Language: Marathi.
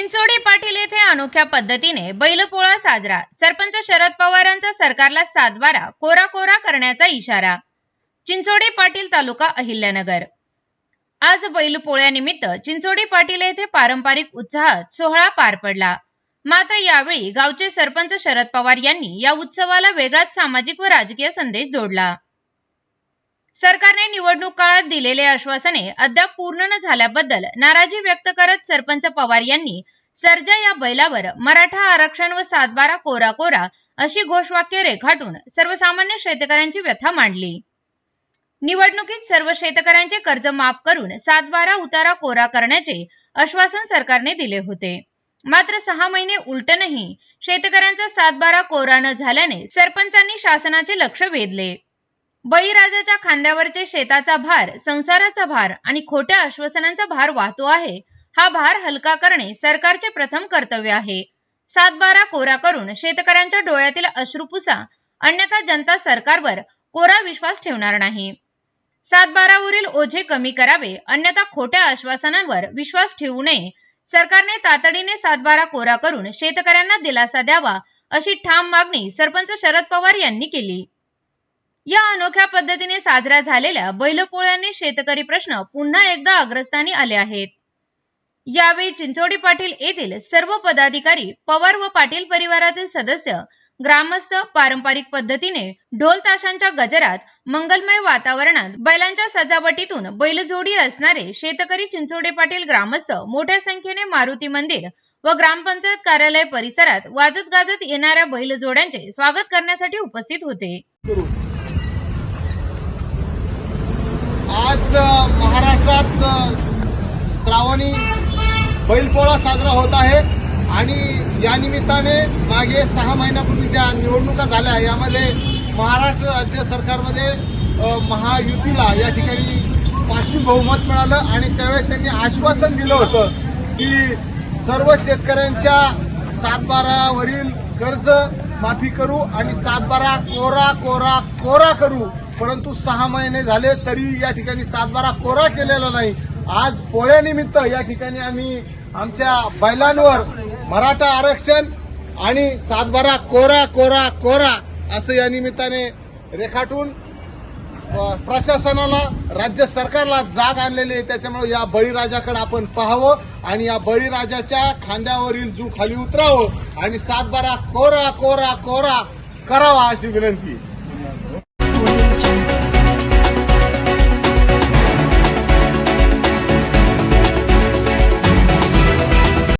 चिंचोडी पाटील येथे अनोख्या पद्धतीने बैलपोळा साजरा. सरपंच शरद पवारांचा सरकारला सातबारा कोरा कोरा करण्याचा इशारा. चिंचोडी पाटील तालुका अहिल्यानगर. आज बैलपोळ्यानिमित्त चिंचोडी पाटील येथे पारंपरिक उत्साहात सोहळा पार पडला. मात्र यावेळी गावचे सरपंच शरद पवार यांनी या उत्सवाला वेगळाच सामाजिक व राजकीय संदेश जोडला. सरकारने निवडणूक काळात दिलेले आश्वासने अद्याप पूर्ण न झाल्याबद्दल नाराजी व्यक्त करत सरपंच पवार यांनी सर्जा या बैलावर मराठा आरक्षण व सातबारा कोरा कोरा अशी घोषवाक्य रेखाटून सर्वसामान्य शेतकऱ्यांची व्यथा मांडली. निवडणुकीत सर्व शेतकऱ्यांचे कर्ज माफ करून सातबारा उतारा कोरा करण्याचे आश्वासन सरकारने दिले होते. मात्र सहा महिने उलटूनही शेतकऱ्यांचा सातबारा कोरा न झाल्याने सरपंचांनी शासनाचे लक्ष वेधले. बळीराजाच्या खांद्यावरचे शेताचा भार संसाराचा भार आणि खोट्या आश्वासनांचा भार वाहतो आहे. हा भार हलका करणे सरकारचे प्रथम कर्तव्य आहे. सातबारा कोरा करून शेतकऱ्यांच्या डोळ्यातील अश्रू पुसा अन्यथा जनता सरकारवर कोरा विश्वास ठेवणार नाही. सातबारावरील ओझे कमी करावे अन्यथा खोट्या आश्वासनांवर विश्वास ठेवू नये. सरकारने तातडीने सातबारा कोरा करून शेतकऱ्यांना दिलासा द्यावा अशी ठाम मागणी सरपंच शरद पवार यांनी केली. या अनोख्या पद्धतीने साजऱ्या झालेल्या बैलपोळ्यांनी शेतकरी प्रश्न पुन्हा एकदा अग्रस्थानी आले आहेत. यावेळी चिंचोडी पाटील येथील सर्व पदाधिकारी पवार व पाटील परिवारातील सदस्य ग्रामस्थ पारंपरिक पद्धतीने ढोल ताशांच्या गजरात मंगलमय वातावरणात बैलांच्या सजावटीतून बैलजोडी असणारे शेतकरी चिंचोडे पाटील ग्रामस्थ मोठ्या संख्येने मारुती मंदिर व ग्रामपंचायत कार्यालय परिसरात वाजत गाजत येणाऱ्या बैलजोड्यांचे स्वागत करण्यासाठी उपस्थित होते करू आज महाराष्ट्रात श्रावणी बैलपोळा साजरा होत आहे आणि या निमित्ताने मागे सहा महिन्यापूर्वी ज्या निवडणुका झाल्या. यामध्ये महाराष्ट्र राज्य सरकारमध्ये महायुतीला या ठिकाणी पाचशे बहुमत मिळालं आणि त्यावेळेस त्यांनी आश्वासन दिलं होतं की सर्व शेतकऱ्यांच्या सातबारावरील कर्ज माफी करू आणि सातबारा कोरा कोरा कोरा करू परंतु सहा महिने झाले तरी या ठिकाणी सातबारा कोरा केलेला नाही. आज पोळ्यानिमित्त या ठिकाणी आम्ही आमच्या बैलांवर मराठा आरक्षण आणि सातबारा कोरा कोरा कोरा असं या निमित्ताने रेखाटून प्रशासनाला राज्य सरकारला जाग आणलेली आहे. त्याच्यामुळे या बळीराजाकडे आपण पाहावं आणि या बळीराजाच्या खांद्यावरील जू खाली उतरावं आणि सातबारा कोरा कोरा कोरा करावा अशी विनंती.